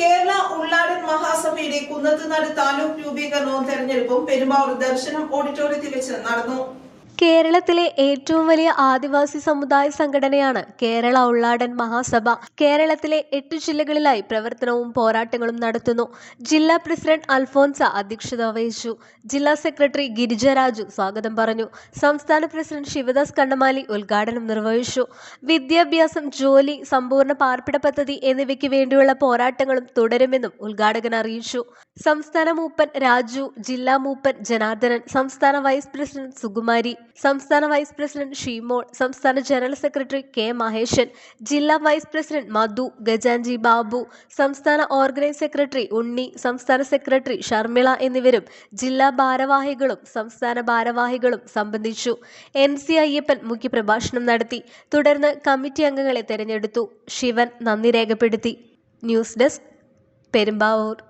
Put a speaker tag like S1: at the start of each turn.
S1: കേരള ഉള്ളാടൻ മഹാസഭയുടെ കുന്നത്തുനാട് താലൂക്ക് രൂപീകരണവും തെരഞ്ഞെടുപ്പും പെരുമ്പാവൂർ ദർശനം ഓഡിറ്റോറിയത്തിൽ വെച്ച് നടന്നു.
S2: കേരളത്തിലെ ഏറ്റവും വലിയ ആദിവാസി സമുദായ സംഘടനയാണ് കേരള ഉള്ളാടൻ മഹാസഭ. കേരളത്തിലെ എട്ട് ജില്ലകളിലായി പ്രവർത്തനവും പോരാട്ടങ്ങളും നടത്തുന്നു. ജില്ലാ പ്രസിഡന്റ് അൽഫോൻസ അധ്യക്ഷത വഹിച്ചു. ജില്ലാ സെക്രട്ടറി ഗിരിജരാജു സ്വാഗതം പറഞ്ഞു. സംസ്ഥാന പ്രസിഡന്റ് ശിവദാസ് കണ്ണമാലി ഉദ്ഘാടനം നിർവഹിച്ചു. വിദ്യാഭ്യാസം ജോലി സമ്പൂർണ പാർപ്പിട പദ്ധതി എന്നിവയ്ക്ക് വേണ്ടിയുള്ള പോരാട്ടങ്ങളും തുടരുമെന്നും ഉദ്ഘാടകൻ അറിയിച്ചു. സംസ്ഥാന മൂപ്പൻ രാജു ജില്ലാ മൂപ്പൻ ജനാർദ്ദനൻ സംസ്ഥാന വൈസ് പ്രസിഡന്റ് സുകുമാരി സംസ്ഥാന വൈസ് പ്രസിഡന്റ് ഷീമോൾ സംസ്ഥാന ജനറൽ സെക്രട്ടറി കെ മഹേശൻ ജില്ലാ വൈസ് പ്രസിഡന്റ് മധു ഗജാൻജി ബാബു സംസ്ഥാന ഓർഗനൈസ് സെക്രട്ടറി ഉണ്ണി സംസ്ഥാന സെക്രട്ടറി ഷർമിള എന്നിവരും ജില്ലാ ഭാരവാഹികളും സംസ്ഥാന ഭാരവാഹികളും സംബന്ധിച്ചു. എൻ സി അയ്യപ്പൻ മുഖ്യപ്രഭാഷണം നടത്തി. തുടർന്ന് കമ്മിറ്റി അംഗങ്ങളെ തെരഞ്ഞെടുത്തു. ശിവൻ നന്ദി രേഖപ്പെടുത്തി. News desk Perumbavoor.